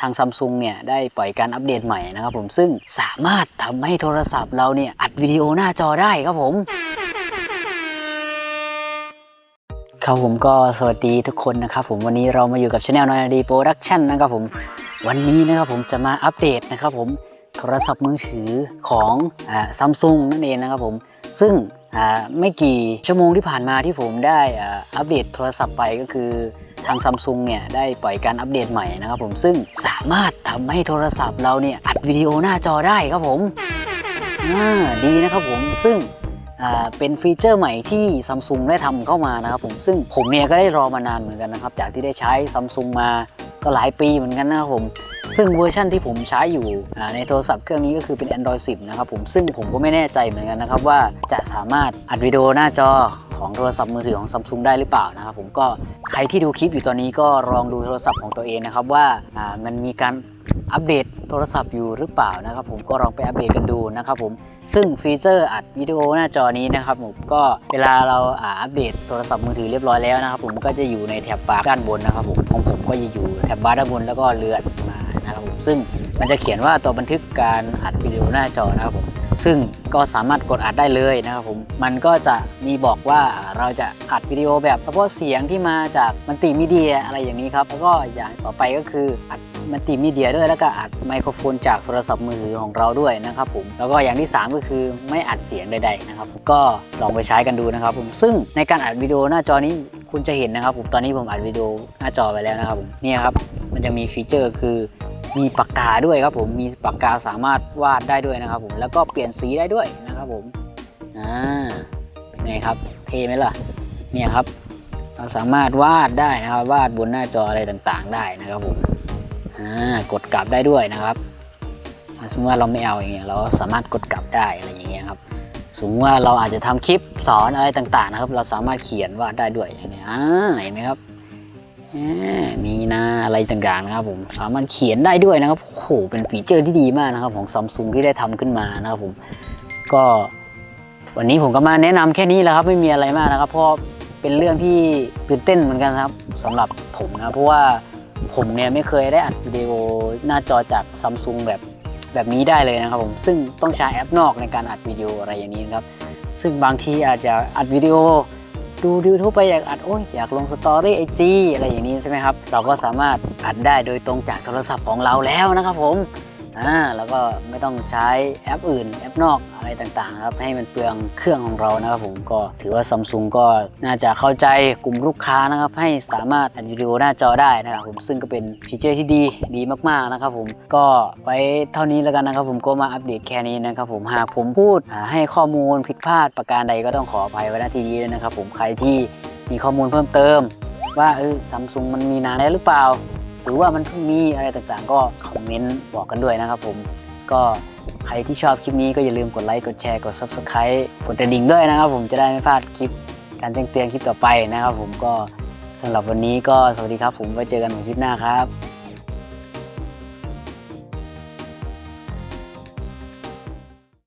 ทางซัมซุงเนี่ยได้ปล่อยการอัปเดตใหม่นะครับผมซึ่งสามารถทำให้โทรศัพท์เราเนี่ยอัดวิดีโอหน้าจอได้ครับผมครับผมก็สวัสดีทุกคนนะครับผมวันนี้เรามาอยู่กับช anel นอยดีโปรดักชั่นนะครับผมวันนี้นะครับผมจะมาอัปเดตนะครับผมโทรศัพท์มือถือของซัมซุงนั่นเองนะครับผมซึ่งไม่กี่ชั่วโมงที่ผ่านมาที่ผมได้อัปเดตโทรศัพท์ไปก็คือ ทางซัมซุงเนี่ยได้ปล่อยการอัปเดตใหม่นะครับผมซึ่งสามารถทำให้โทรศัพท์เราเนี่ยอัดวิดีโอหน้าจอได้ครับผมดีนะครับผมซึ่งเป็นฟีเจอร์ใหม่ที่ซัมซุงได้ทำเข้ามานะครับผมซึ่งผมเนี่ยก็ได้รอมานานเหมือนกันนะครับ จากที่ได้ใช้ซัมซุงมาก็หลายปีเหมือนกันนะครับผม ซึ่งเวอร์ชันที่ผมใช้อยู่ในโทรศัพท์เครื่องนี้ก็คือเป็น Android 10 นะครับผมซึ่งผมก็ไม่แน่ใจเหมือนกันนะครับว่าจะสามารถอัดวิดีโอหน้าจอ ของโทรศัพท์มือถือของซัมซุงได้หรือเปล่านะครับผมก็ใครที่ดูคลิปอยู่ตอนนี้ก็ลองดูโทรศัพท์ของตัวเองนะครับว่ามันมีการอัปเดตโทรศัพท์อยู่หรือเปล่านะครับผมก็ลองไปอัปเดตกันดูนะครับผมซึ่งฟีเจอร์อัดวิดีโอหน้าจอนี้นะครับผมก็เวลาเราอ่าอัปเดตโทรศัพท์มือถือเรียบร้อยแล้วนะครับผมก็จะอยู่ในแถบบาร์ด้านบนนะครับผมของผมก็จะอยู่แถบบาร์ด้านบนแล้วก็เลื่อนมานะครับผมซึ่งมันจะเขียนว่าตัวบันทึกการอัดวิดีโอหน้าจอนะครับผม ซึ่งก็สามารถกดอัดได้เลยนะครับผมมันก็จะมีบอกว่าเราจะอัดวิดีโอแบบเฉพาะเสียงที่มาจากมัลติมีเดียอะไรอย่างนี้ครับแล้วก็อย่างต่อไปก็คืออัดมัลติมีเดียด้วยแล้วก็อัดไมโครโฟนจากโทรศัพท์มือถือของเราด้วยนะครับผมแล้วก็อย่างที่ 3 ก็คือไม่อัดเสียงใดๆนะครับก็ลองไปใช้กันดูนะครับผมซึ่งในการอัดวิดีโอหน้าจอนี้คุณจะเห็นนะครับผมตอนนี้ผมอัดวิดีโอหน้าจอไปแล้วนะครับผมเนี่ยครับมันจะมีฟีเจอร์คือ มีปากกาด้วยครับผมมีปากกาสามารถวาดได้ด้วยนะครับผมแล้วก็เปลี่ยนสีได้ด้วยนะครับผมอ่าเป็นไงครับเท่ไหมล่ะเนี่ยครับ เราสามารถวาดได้นะครับวาดบนหน้าจออะไรต่างๆ ได้นะครับผมอ่ากดกลับได้ด้วยนะครับสมมติว่าเราไม่เอาอย่างเงี้ยเราสามารถกดกลับได้อะไรอย่างเงี้ยครับสมมติว่าเราอาจจะทำคลิปสอนอะไรต่างๆนะครับ เราสามารถเขียนวาดได้ด้วยอย่างเงี้ยอ่าเห็นไหมครับ มีหน้าอะไรต่างๆนะครับผมสามารถเขียนได้ด้วยนะครับโอ้โหเป็นฟีเจอร์ที่ดีมากนะครับของซัมซุงที่ได้ทำขึ้นมานะครับผมก็วันนี้ผมก็มาแนะนำแค่นี้แหละครับไม่มีอะไรมากนะครับ เพราะเป็นเรื่องที่ตื่นเต้นเหมือนกันครับสำหรับผมนะเพราะว่าผมเนี่ยไม่เคยได้อัดวิดีโอหน้าจอจากซัมซุงแบบแบบนี้ได้เลยนะครับผมซึ่งต้องใช้แอปนอกในการอัดวิดีโออะไรอย่างนี้นะครับ ซึ่งบางทีอาจจะอัดวิดีโอ ดูยูทูบไปอยากอัดโอ้ยอยากลงสตอรี่ไอจีอะไรอย่างนี้ใช่ไหมครับ เราก็สามารถอัดได้โดยตรงจากโทรศัพท์ของเราแล้วนะครับผม อ่าแล้วก็ไม่ต้องใช้แอปอื่นแอปนอกอะไรต่างๆครับให้มันเปลืองเครื่องของเรานะครับผมก็ถือว่าซัมซุงก็น่าจะเข้าใจกลุ่มลูกค้านะครับให้สามารถอัดวิดีโอหน้าจอได้นะครับผมซึ่งก็เป็นฟีเจอร์ที่ดีดีมากๆนะครับผมก็ไว้เท่านี้แล้วกันนะครับผมก็มาอัปเดตแค่นี้นะครับผมหากผมพูดให้ข้อมูลผิดพลาดประการใดก็ต้องขออภัยไว้ณที่นี้ด้วยนะครับผมใครที่มีข้อมูลเพิ่มเติม ว่าเออซัมซุงมันมีนานแล้วหรือเปล่า หรือว่ามันเพิ่งมีอะไรต่างๆ ก็คอ เมนต์บอกกันด้วยนะครับผมก็ใครที่ชอบคลิปนี้ก็อย่าลืมกดไลค์กดแชร์กด Subscribe กดกระดิ่งด้วยนะครับ ผมจะได้ไม่พลาดคลิป การแจ้งเตือนคลิปต่อไปนะครับ ผมก็สำหรับวันนี้ก็สวัสดีครับ ผมไว้เจอกันใหม่คลิปหน้าครับ